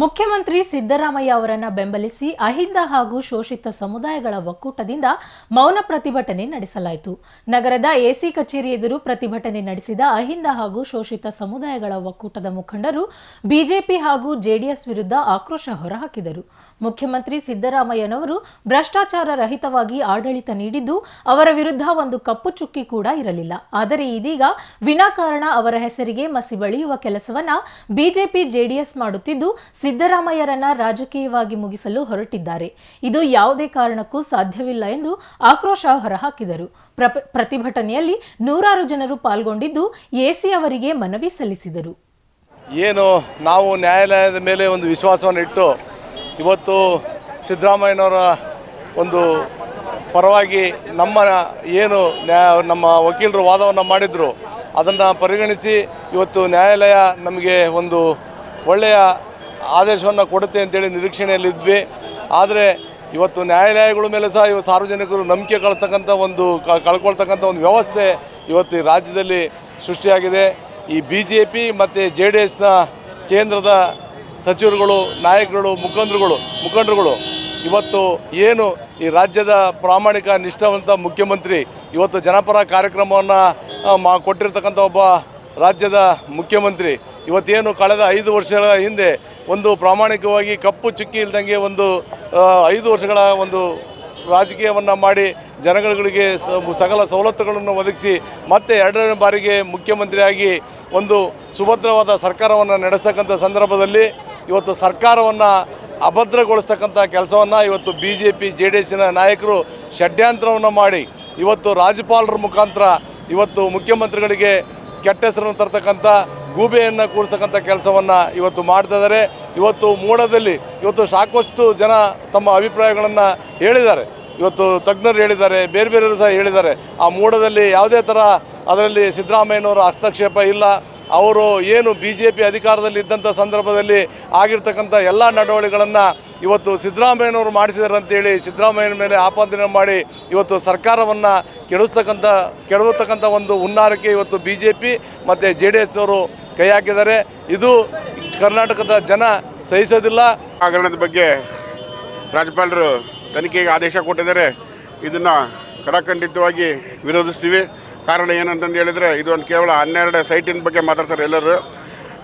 ಮುಖ್ಯಮಂತ್ರಿ ಸಿದ್ದರಾಮಯ್ಯ ಅವರನ್ನ ಬೆಂಬಲಿಸಿ ಅಹಿಂದ ಹಾಗೂ ಶೋಷಿತ ಸಮುದಾಯಗಳ ಒಕ್ಕೂಟದಿಂದ ಮೌನ ಪ್ರತಿಭಟನೆ ನಡೆಸಲಾಯಿತು. ನಗರದ ಎಸಿ ಕಚೇರಿ ಎದುರು ಪ್ರತಿಭಟನೆ ನಡೆಸಿದ ಅಹಿಂದ ಹಾಗೂ ಶೋಷಿತ ಸಮುದಾಯಗಳ ಒಕ್ಕೂಟದ ಮುಖಂಡರು ಬಿಜೆಪಿ ಹಾಗೂ ಜೆಡಿಎಸ್ ವಿರುದ್ಧ ಆಕ್ರೋಶ ಹೊರಹಾಕಿದರು. ಮುಖ್ಯಮಂತ್ರಿ ಸಿದ್ದರಾಮಯ್ಯನವರು ಭ್ರಷ್ಟಾಚಾರ ರಹಿತವಾಗಿ ಆಡಳಿತ ನೀಡಿದ್ದು ಅವರ ವಿರುದ್ಧ ಒಂದು ಕಪ್ಪು ಚುಕ್ಕಿ ಕೂಡ ಇರಲಿಲ್ಲ. ಆದರೆ ಇದೀಗ ವಿನಾಕಾರಣ ಅವರ ಹೆಸರಿಗೆ ಮಸಿ ಬಳಿಯುವ ಕೆಲಸವನ್ನ ಬಿಜೆಪಿ ಜೆಡಿಎಸ್ ಮಾಡುತ್ತಿದ್ದು ಸಿದ್ದರಾಮಯ್ಯರನ್ನ ರಾಜಕೀಯವಾಗಿ ಮುಗಿಸಲು ಹೊರಟಿದ್ದಾರೆ. ಇದು ಯಾವುದೇ ಕಾರಣಕ್ಕೂ ಸಾಧ್ಯವಿಲ್ಲ ಎಂದು ಆಕ್ರೋಶ ಹೊರಹಾಕಿದರು. ಪ್ರತಿಭಟನೆಯಲ್ಲಿ ನೂರಾರು ಜನರು ಪಾಲ್ಗೊಂಡಿದ್ದು ಎಸಿ ಅವರಿಗೆ ಮನವಿ ಸಲ್ಲಿಸಿದರು. ಏನು ನಾವು ನ್ಯಾಯಾಲಯದ ಮೇಲೆ ಒಂದು ವಿಶ್ವಾಸವನ್ನು ಇಟ್ಟು ಇವತ್ತು ಸಿದ್ದರಾಮಯ್ಯನವರ ಒಂದು ಪರವಾಗಿ ನಮ್ಮ ಏನು ನ್ಯಾಯ ನಮ್ಮ ವಕೀಲರು ವಾದವನ್ನು ಮಾಡಿದರು, ಅದನ್ನು ಪರಿಗಣಿಸಿ ಇವತ್ತು ನ್ಯಾಯಾಲಯ ನಮಗೆ ಒಂದು ಒಳ್ಳೆಯ ಆದೇಶವನ್ನು ಕೊಡುತ್ತೆ ಅಂತೇಳಿ ನಿರೀಕ್ಷಣೆಯಲ್ಲಿದ್ವಿ. ಆದರೆ ಇವತ್ತು ನ್ಯಾಯಾಲಯಗಳ ಮೇಲೆ ಸಹ ಇವತ್ತು ಸಾರ್ವಜನಿಕರು ನಂಬಿಕೆ ಕಳ್ತಕ್ಕಂಥ ಒಂದು ಕಳ್ಕೊಳ್ತಕ್ಕಂಥ ಒಂದು ವ್ಯವಸ್ಥೆ ಇವತ್ತು ರಾಜ್ಯದಲ್ಲಿ ಸೃಷ್ಟಿಯಾಗಿದೆ. ಈ ಬಿ ಜೆ ಪಿ ಮತ್ತು ಜೆ ಡಿ ಎಸ್ನ ಕೇಂದ್ರದ ಸಚಿವರುಗಳು, ನಾಯಕರುಗಳು, ಮುಖಂಡರುಗಳು ಮುಖಂಡರುಗಳು, ಇವತ್ತು ಏನು ಈ ರಾಜ್ಯದ ಪ್ರಾಮಾಣಿಕ, ನಿಷ್ಠಾವಂತ ಮುಖ್ಯಮಂತ್ರಿ ಇವತ್ತು ಜನಪರ ಕಾರ್ಯಕ್ರಮವನ್ನು ಮಾ, ಕೊಟ್ಟಿರ್ತಕ್ಕಂಥ ಒಬ್ಬ ರಾಜ್ಯದ ಮುಖ್ಯಮಂತ್ರಿ. ಇವತ್ತೇನು ಕಳೆದ ಐದು ವರ್ಷಗಳ ಹಿಂದೆ ಒಂದು ಪ್ರಾಮಾಣಿಕವಾಗಿ ಕಪ್ಪು ಚುಕ್ಕಿ ಇಲ್ದಂಗೆ ಒಂದು ಐದು ವರ್ಷಗಳ ಒಂದು ರಾಜಕೀಯವನ್ನು ಮಾಡಿ ಜನಗಳಿಗೆ ಸಕಲ ಸವಲತ್ತುಗಳನ್ನು ಒದಗಿಸಿ ಮತ್ತೆ ಎರಡನೇ ಬಾರಿಗೆ ಮುಖ್ಯಮಂತ್ರಿಯಾಗಿ ಒಂದು ಸುಭದ್ರವಾದ ಸರ್ಕಾರವನ್ನು ನಡೆಸ್ತಕ್ಕಂಥ ಸಂದರ್ಭದಲ್ಲಿ ಇವತ್ತು ಸರ್ಕಾರವನ್ನು ಅಭದ್ರಗೊಳಿಸ್ತಕ್ಕಂಥ ಕೆಲಸವನ್ನು ಇವತ್ತು B J P J D ಎಸ್ಸಿನ ನಾಯಕರು ಷಡ್ಯಂತ್ರವನ್ನು ಮಾಡಿ ಇವತ್ತು ರಾಜ್ಯಪಾಲರ ಮುಖಾಂತರ ಇವತ್ತು ಮುಖ್ಯಮಂತ್ರಿಗಳಿಗೆ ಕೆಟ್ಟ ಹೆಸರನ್ನು ತರ್ತಕ್ಕಂಥ ಗೂಬೆಯನ್ನು ಕೂರಿಸ್ತಕ್ಕಂಥ ಕೆಲಸವನ್ನು ಇವತ್ತು ಮಾಡ್ತಾ ಇದ್ದಾರೆ. ಇವತ್ತು ಮೂಡದಲ್ಲಿ ಇವತ್ತು ಸಾಕಷ್ಟು ಜನ ತಮ್ಮ ಅಭಿಪ್ರಾಯಗಳನ್ನು ಹೇಳಿದ್ದಾರೆ. ಇವತ್ತು ತಜ್ಞರು ಹೇಳಿದ್ದಾರೆ, ಬೇರೆ ಬೇರೆಯವರು ಸಹ ಹೇಳಿದ್ದಾರೆ. ಆ ಮೂಡದಲ್ಲಿ ಯಾವುದೇ ಥರ ಅದರಲ್ಲಿ ಸಿದ್ದರಾಮಯ್ಯನವರ ಹಸ್ತಕ್ಷೇಪ ಇಲ್ಲ ಅವರು ಏನು ಬಿ ಜೆ ಪಿ ಅಧಿಕಾರದಲ್ಲಿ ಇದ್ದಂಥ ಸಂದರ್ಭದಲ್ಲಿ ಆಗಿರ್ತಕ್ಕಂಥ ಎಲ್ಲ ನಡವಳಿಗಳನ್ನು ಇವತ್ತು ಸಿದ್ದರಾಮಯ್ಯನವರು ಮಾಡಿಸಿದ್ದಾರೆ ಅಂತೇಳಿ ಸಿದ್ದರಾಮಯ್ಯನ ಮೇಲೆ ಆಪಾದನೆ ಮಾಡಿ ಇವತ್ತು ಸರ್ಕಾರವನ್ನು ಕೆಡಿಸ್ತಕ್ಕಂಥ, ಕೆಡವತಕ್ಕಂಥ ಒಂದು ಹುನ್ನಾರಕ್ಕೆ ಇವತ್ತು ಬಿ ಜೆ ಪಿ ಮತ್ತು ಜೆ ಡಿ ಎಸ್ನವರು ಕೈ ಹಾಕಿದ್ದಾರೆ. ಇದು ಕರ್ನಾಟಕದ ಜನ ಸಹಿಸೋದಿಲ್ಲ. ಹಗರಣದ ಬಗ್ಗೆ ರಾಜ್ಯಪಾಲರು ತನಿಖೆಗೆ ಆದೇಶ ಕೊಟ್ಟಿದ್ದಾರೆ. ಇದನ್ನು ಕಡಖಂಡಿತವಾಗಿ ವಿರೋಧಿಸ್ತೀವಿ. ಕಾರಣ ಏನಂತಂದು ಹೇಳಿದರೆ ಇದೊಂದು ಕೇವಲ ಹನ್ನೆರಡು ಸೈಟಿನ ಬಗ್ಗೆ ಮಾತಾಡ್ತಾರೆ ಎಲ್ಲರೂ.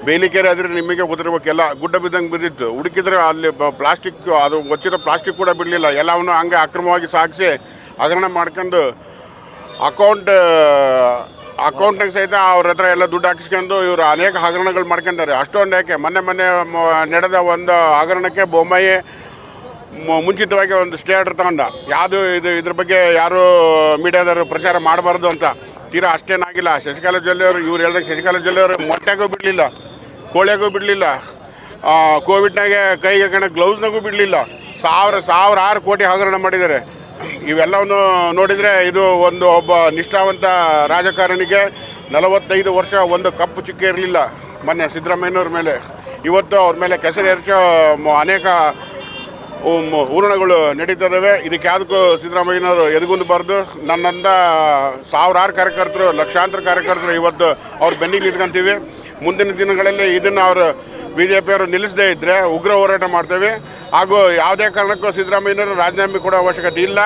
ಬೇಲಿಕೆರೆ ಆದರೆ ನಿಮಗೆ ಗೊತ್ತಿರ್ಬೇಕೆಲ್ಲ, ಗುಡ್ಡ ಬಿದ್ದಂಗೆ ಬಿದ್ದಿತ್ತು. ಹುಡುಕಿದ್ರೆ ಅಲ್ಲಿ ಪ್ಲಾಸ್ಟಿಕ್, ಅದು ಒಚ್ಚಿರೋ ಪ್ಲಾಸ್ಟಿಕ್ ಕೂಡ ಬಿಡಲಿಲ್ಲ. ಎಲ್ಲವನ್ನು ಹಂಗೆ ಅಕ್ರಮವಾಗಿ ಸಾಗಿಸಿ ಹಗರಣ ಮಾಡ್ಕೊಂಡು ಅಕೌಂಟ್, ಅಕೌಂಟ್ನಾಗ ಸಹಿತ ಅವ್ರ ಹತ್ರ ಎಲ್ಲ ದುಡ್ಡು ಹಾಕಿಸ್ಕೊಂಡು ಇವರು ಅನೇಕ ಹಗರಣಗಳು ಮಾಡ್ಕೊಂಡಾರೆ. ಅಷ್ಟೊಂದು ಯಾಕೆ, ಮೊನ್ನೆ ಮೊನ್ನೆ ನಡೆದ ಒಂದು ಹಗರಣಕ್ಕೆ ಬೊಮ್ಮಾಯಿ ಮುಂಚಿತವಾಗಿ ಒಂದು ಸ್ಟೇ ಆರ್ಡರ್ ತಗೊಂಡ. ಯಾವುದು ಇದು, ಇದ್ರ ಬಗ್ಗೆ ಯಾರು ಮೀಡಿಯಾದವರು ಪ್ರಚಾರ ಮಾಡಬಾರ್ದು ಅಂತ. ತೀರಾ ಅಷ್ಟೇನಾಗಿಲ್ಲ ಶಶಿಕಲಾ ಜೊಲ್ಲೆ ಅವರು, ಇವ್ರು ಹೇಳ್ದಂಗೆ ಶಶಿಕಲಾ ಅವರು ಮೊಟ್ಟೆಗೂ ಬಿಡಲಿಲ್ಲ, ಕೋಳಿಗೂ ಬಿಡಲಿಲ್ಲ ಕೋವಿಡ್ನಾಗೆ ಕೈಗೆ ಕಣ ಗ್ಲೌಸ್ನಾಗೂ ಬಿಡಲಿಲ್ಲ. ಸಾವಿರ, ಸಾವಿರಾರು ಕೋಟಿ ಹಗರಣ ಮಾಡಿದ್ದಾರೆ. ಇವೆಲ್ಲವನ್ನು ನೋಡಿದರೆ ಇದು ಒಂದು ಒಬ್ಬ ನಿಷ್ಠಾವಂತ ರಾಜಕಾರಣಿಗೆ ನಲವತ್ತೈದು ವರ್ಷ ಒಂದು ಕಪ್ಪು ಚುಕ್ಕೆ ಇರಲಿಲ್ಲ. ಮೊನ್ನೆ ಸಿದ್ದರಾಮಯ್ಯನವ್ರ ಮೇಲೆ. ಇವತ್ತು ಅವ್ರ ಮೇಲೆ ಕೆಸರು ಎರಚೋ ಅನೇಕ ಹೂರಣಗಳು ನಡೀತದವೆ. ಇದಕ್ಕೆ ಯಾವುದಕ್ಕೂ ಸಿದ್ದರಾಮಯ್ಯನವರು ಎದುಗುಂದು ಬಾರ್ದು ನನ್ನಂದ ಸಾವಿರಾರು ಕಾರ್ಯಕರ್ತರು, ಲಕ್ಷಾಂತರ ಕಾರ್ಯಕರ್ತರು ಇವತ್ತು ಅವ್ರ ಬೆನ್ನಿಗೆ ನಿಂತ್ಕೊಂತೀವಿ. ಮುಂದಿನ ದಿನಗಳಲ್ಲಿ ಇದನ್ನು ಅವರು ಬಿ ಜೆ ಪಿಯವರು ನಿಲ್ಲಿಸದೇ ಇದ್ದರೆ ಉಗ್ರ ಹೋರಾಟ ಮಾಡ್ತೇವೆ. ಹಾಗೂ ಯಾವುದೇ ಕಾರಣಕ್ಕೂ ಸಿದ್ದರಾಮಯ್ಯನವರು ರಾಜೀನಾಮೆ ಕೊಡೋ ಅವಶ್ಯಕತೆ ಇಲ್ಲ.